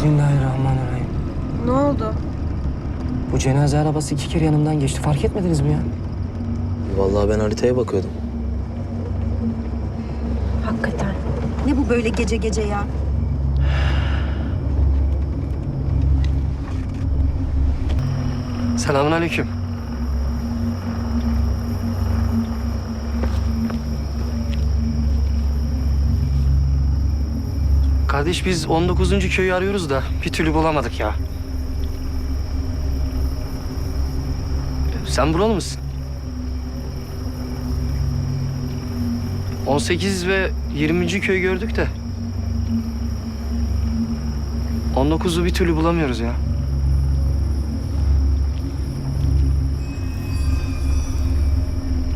Bismillahirrahmanirrahim. Ne oldu? Bu cenaze arabası iki kere yanımdan geçti. Fark etmediniz mi ya? Vallahi ben haritaya bakıyordum. Hakikaten. Ne bu böyle gece gece ya? Selamun aleyküm. Kardeş biz 19. köyü arıyoruz da bir türlü bulamadık ya. Sen buralı mısın? 18 ve 20. köyü gördük de 19'u bir türlü bulamıyoruz ya.